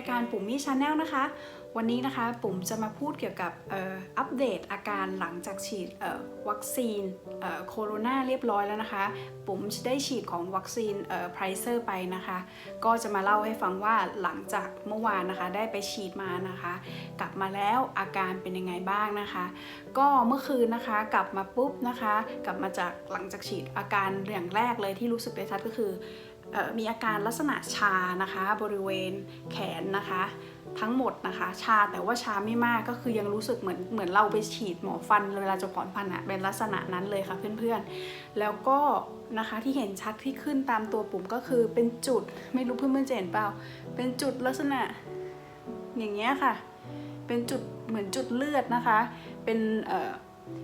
ายการปุ่มมี่ชาแนลนะคะ วันนี้นะคะปุ่มจะมาพูดเกี่ยวกับอ,อัปเดตอาการหลังจากฉีดวัคซีนโคโรนาเรียบร้อยแล้วนะคะ ปุ่มได้ฉีดของวัคซีนไพรเซอร์ไปนะคะ ก็จะมาเล่าให้ฟังว่าหลังจากเมื่อวานนะคะได้ไปฉีดมานะคะ กลับมาแล้วอาการเป็นยังไงบ้างนะคะ ก็เมื่อคืนนะคะกลับมาปุ๊บนะคะ กลับมาจากหลังจากฉีดอาการอย่างแรกเลยที่รู้สึกได้ชัดก็คือ มีอาการลักษณะชานะคะ บริเวณแขนนะคะ ทั้งหมดนะคะ ชาแต่ว่าชาไม่มากก็คือยังรู้สึกเหมือนเหมือนเราไปฉีดหมอฟันเวลาจะถอนฟันอะเป็นลักษณะนั้นเลยค่ะเพื่อนๆ แล้วก็นะคะที่เห็นชัดที่ขึ้นตามตัวปุ่มก็คือเป็นจุดไม่รู้เพื่อนๆจะเห็นเปล่า เป็นจุดลักษณะอย่างเงี้ยค่ะ เป็นจุดเหมือนจุดเลือดนะคะ เป็นเอ่อ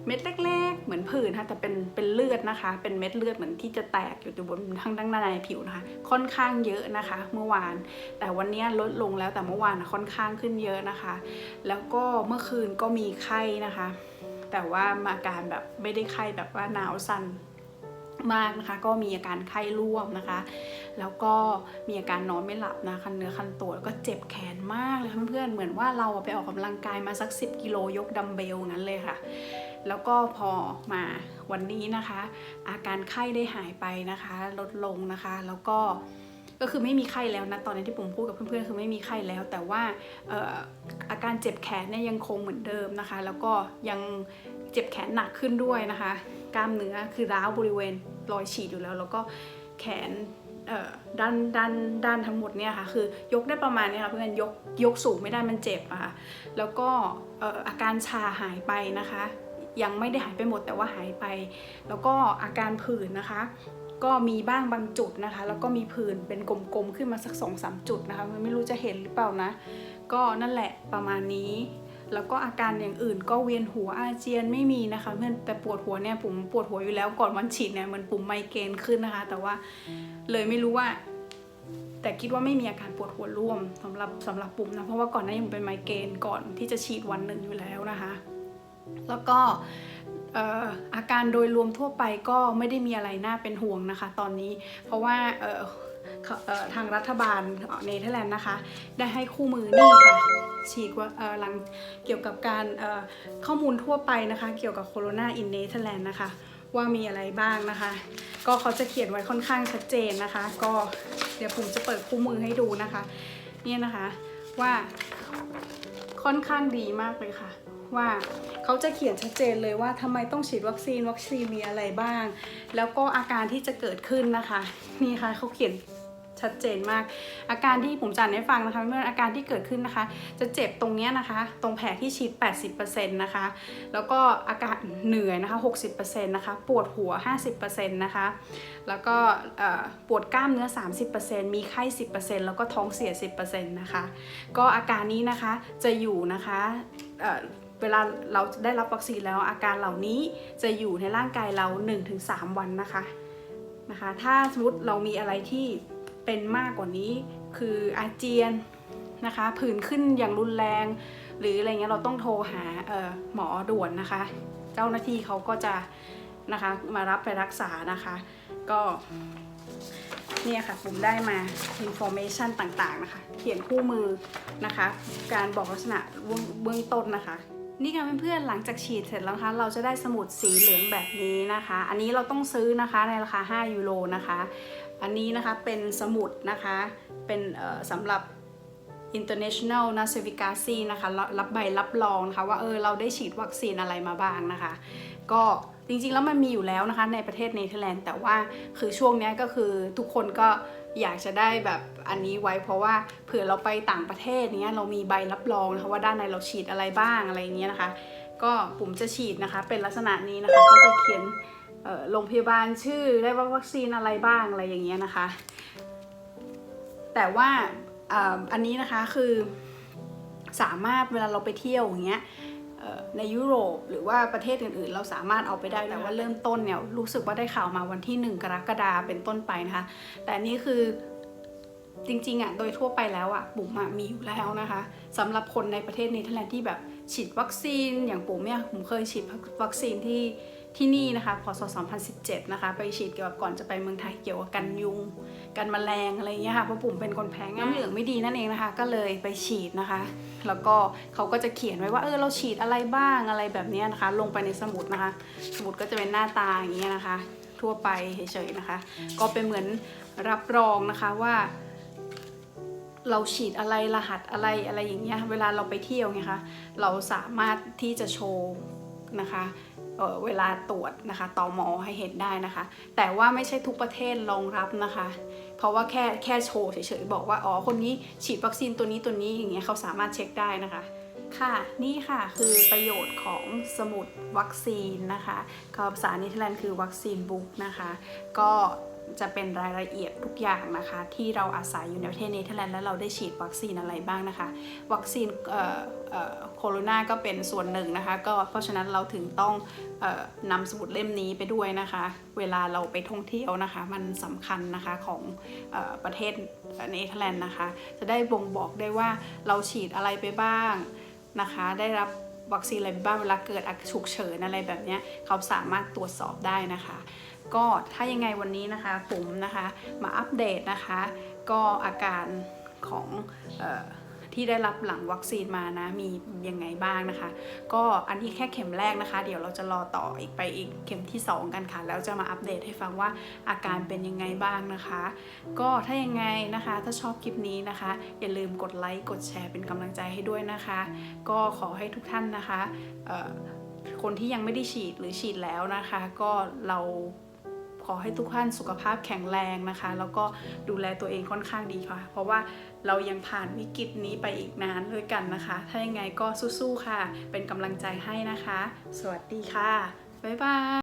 เม็ดเล็กๆ เหมือนผื่นค่ะแต่เป็นเป็นเลือดนะคะ เป็นเม็ดเลือดเหมือนที่จะแตกอยู่บนข้างด้านในผิวนะคะ ค่อนข้างเยอะนะคะ เมื่อวาน แต่วันนี้ลดลงแล้วแต่เมื่อวานค่อนข้างขึ้นเยอะนะคะ แล้วก็เมื่อคืนก็มีไข้นะคะ แต่ว่าอาการแบบไม่ได้ไข้แบบว่าหนาวสั่นมากนะคะก็มีอาการไข้ร่วมนะคะ แล้วก็มีอาการนอนไม่หลับนะคันเนื้อคันตัวแล้วก็เจ็บแขนมากเลยเพื่อนๆเหมือนว่าเราไปออกกำลังกายมาสัก 10 กิโลยกดัมเบลงั้นเลยค่ะ แล้วก็พอมาวันนี้นะคะ อาการไข้ได้หายไปนะคะ ลดลงนะคะ แล้วก็ก็คือไม่มีไข้แล้วนะตอนนี้ที่ผมพูดกับเพื่อนๆคือไม่มีไข้แล้ว แต่ว่าออาการเจ็บแขนเนี่ยยังคงเหมือนเดิมนะคะ แล้วก็ยังเจ็บแขนหนักขึ้นด้วยนะคะ กล้ามเนื้อคือร้าวบริเวณรอยฉีดอยู่แล้ว แล้วก็แขนด้านด้านด้านทั้งหมดเนี่ยค่ะคือยกได้ประมาณเนี้ค่ะเพื่อนยกยกสูงไม่ได้มันเจ็บอะค่ะแล้วก็อาการชาหายไปนะคะ ยังไม่ได้หายไปหมดแต่ว่าหายไป แล้วก็อาการผื่นนะคะ ก็มีบ้างบางจุดนะคะ แล้วก็มีผื่นเป็นกลมๆขึ้นมาสักสองสามจุดนะคะไม่รู้จะเห็นหรือเปล่านะ ก็นั่นแหละประมาณนี้แล้วก็อาการอย่างอื่นก็เวียนหัวอาเจียนไม่มีนะคะเพื่อนแต่ปวดหัวเนี่ยผมปวดหัวอยู่แล้วก่อนวันฉีดเนี่ยเหมันปุ่มไมเกรนขึ้นนะคะ แต่ว่าเลยไม่รู้ว่า แต่คิดว่าไม่มีอาการปวดหัวร่วมสำหรับสำหรับปุ่มนะเพราะว่าก่อนหน้านี้ผมเป็นไมเกรนก่อนที่จะฉีดวันหนึ่งอยู่แล้วนะคะ แล้วก็อาการโดยรวมทั่วไปก็ไม่ได้มีอะไรน่าเป็นห่วงนะคะ ตอนนี้ เพราะว่าทางรัฐบาลเนเธอร์แลนด์นะคะ ได้ให้คู่มือนี่ค่ะฉีกว่าเอ่อหลังเกี่ยวกับการข้อมูลทั่วไปนะคะ เกี่ยวกับโคโรนาอินเนเธอร์แลนด์นะคะว่ามีอะไรบ้างนะคะ ก็เขาจะเขียนไว้ค่อนข้างชัดเจนนะคะ ก็เดี๋ยวผมจะเปิดคู่มือให้ดูนะคะ เนี่ยนะคะว่าค่อนข้างดีมากเลยค่ะ ว่า เขาจะเขียนชัดเจนเลยว่าทำไมต้องฉีดวัคซีนวัคซีนมีอะไรบ้าง แล้วก็อาการที่จะเกิดขึ้นนะคะนี่ค่ะเขาเขียนชัดเจนมาก อาการที่ผมจะอ่านให้ฟังนะคะเมื่ออาการที่เกิดขึ้นนะคะ จะเจ็บตรงเนี้ยนะคะ ตรงแผลที่ฉีด80%นะคะ แล้วก็อาการเหนื่อยนะคะ 60%นะคะ ปวดหัว 50%นะคะ แล้วก็ปวดกล้ามเนื้อ 30%มีไข้ 10%แล้วก็ท้องเสีย 10%นะคะ ก็อาการนี้นะคะจะอยู่นะคะ เวลาเราได้รับวัคซีนแล้วอาการเหล่านี้จะอยู่ในร่างกายเรา 1-3 วันนะคะนะคะ ถ้าสมมติเรามีอะไรที่เป็นมากกว่านี้ คืออาเจียนนะคะ ผื่นขึ้นอย่างรุนแรง หรืออะไรเงี้ยเราต้องโทรหาเออหมอด่วนนะคะ เจ้าหน้าที่เขาก็จะนะคะมารับไปรักษานะคะ ก็เนี่ยค่ะผมได้มา information ต่างๆนะคะ เขียนคู่มือนะคะ การบอกลักษณะเบื้องต้นนะคะ นี่ค่ะเพื่อนๆหลังจากฉีดเสร็จแล้วคะเราจะได้สมุดสีเหลืองแบบนี้นะคะ อันนี้เราต้องซื้อนะคะในราคา 5 ยูโรนะคะ อันนี้นะคะเป็นสมุดนะคะเป็นสำหรับ international n a c i f i c a c y นะคะรับใบรับรองนะคะว่าเออเราได้ฉีดวัคซีนอะไรมาบ้างนะคะ ก็จริงๆแล้วมันมีอยู่แล้วนะคะในประเทศเนเธอร์แลนด์แต่ว่าคือช่วงนี้ก็คือทุกคนก็อยากจะได้แบบ อันนี้ไว้เพราะว่าเผื่อเราไปต่างประเทศเนี้ยเรามีใบรับรองนะคะว่าด้านในเราฉีดอะไรบ้างอะไรเงี้ยนะคะ ก็ปุ่มจะฉีดนะคะ เป็นลักษณะนี้นะคะก็จะเขียนโรงพยาบาลชื่อได้ว่าวัคซีนอะไรบ้างอะไรอย่างเงี้ยนะคะ แต่ว่าอ,อันนี้นะคะคือสามารถเวลาเราไปเที่ยวอย่างเงี้ยในยุโรปหรือว่าประเทศอื่นๆ เราสามารถเอาไปได้แต่ว่าเริ่มต้นเนี่ยรู้สึกว่าได้ข่าวมาวันที่ 1 กรกฎาเป็นต้นไปนะคะ แต่นนี้คือ จริงๆอะโดยทั่วไปแล้วอะปุ่มอะมีอยู่แล้วนะคะสำหรับคนในประเทศเนเธอร์แลนด์ที่แบบฉีดวัคซีน อย่างผมเนี่ยผมเคยฉีดวัคซีนที่ที่นี่นะคะพศ 2017 นะคะ ไปฉีดเกี่ยวกับก่อนจะไปเมืองไทยเกี่ยวกับกันยุง กันแมลงอะไรอย่างเงี้ยค่ะเพราะปุ่มเป็นคนแพ้ง่ายน้ำเหลืองไม่ดีนั่นเองนะคะ ก็เลยไปฉีดนะคะ แล้วก็เขาก็จะเขียนไว้ว่าเออเราฉีดอะไรบ้างอะไรแบบเนี้ยนะคะ ลงไปในสมุดนะคะ สมุดก็จะเป็นหน้าตาอย่างเงี้ยนะคะ ทั่วไปเฉยๆนะคะ ก็เป็นเหมือนรับรองนะคะว่า เราฉีดอะไรรหัสอะไรอะไรอย่างเงี้ยเวลาเราไปเที่ยวไงคะเราสามารถที่จะโชว์นะคะเเวลาตรวจนะคะต่อหมอให้เห็นได้นะคะ แต่ว่าไม่ใช่ทุกประเทศรองรับนะคะ เพราะว่าแค่แค่โชว์เฉยๆบอกว่าอ๋อคนนี้ฉีดวัคซีนตัวนี้ตัวนี้อย่างเงี้ยเขาสามารถเช็คได้นะคะค่ะนี่ค่ะคือประโยชน์ของสมุดวัคซีนนะคะภาษาเนเธอร์แลนด์คือวัคซีนบุ๊กนะคะ ก็ จะเป็นรายละเอียดทุกอย่างนะคะ ที่เราอาศัยอยู่ในประเทศเนเธอร์แลนด์แล้วเราได้ฉีดวัคซีนอะไรบ้างนะคะ วัคซีนโคโรนาก็เป็นส่วนหนึ่งนะคะ ก็เพราะฉะนั้นเราถึงต้องออนำสมุดเล่มนี้ไปด้วยนะคะ เวลาเราไปท่องเที่ยวนะคะ มันสำคัญนะคะของออประเทศเนเธอร์แลนด์นะคะ จะได้บ่งบอกได้ว่าเราฉีดอะไรไปบ้างนะคะ ได้รับวัคซีนอะไรบ้างเวลาเกิดอาการฉุกเฉินอะไรแบบนี้เขาสามารถตรวจสอบได้นะคะ ก็ถ้ายังไงวันนี้นะคะผมนะคะมาอัปเดตนะคะ ก็อาการของออที่ได้รับหลังวัคซีนมานะมียังไงบ้างนะคะ ก็อันนี้แค่เข็มแรกนะคะ เดี๋ยวเราจะรอต่ออีกไปอีกเข็มที่ 2 กันค่ะ แล้วจะมาอัปเดตให้ฟังว่าอาการเป็นยังไงบ้างนะคะ ก็ถ้ายังไงนะคะ ถ้าชอบคลิปนี้นะคะ อย่าลืมกดไลค์กดแชร์เป็นกำลังใจให้ด้วยนะคะ ก็ขอให้ทุกท่านนะคะคนที่ยังไม่ได้ฉีดหรือฉีดแล้วนะคะ ก็เรา ขอให้ทุกท่านสุขภาพแข็งแรงนะคะ แล้วก็ดูแลตัวเองค่อนข้างดีค่ะ เพราะว่าเรายังผ่านวิกฤตนี้ไปอีกนานด้วยกันนะคะ ถ้ายังไงก็สู้ๆค่ะ เป็นกำลังใจให้นะคะ สวัสดีค่ะ บ๊ายบาย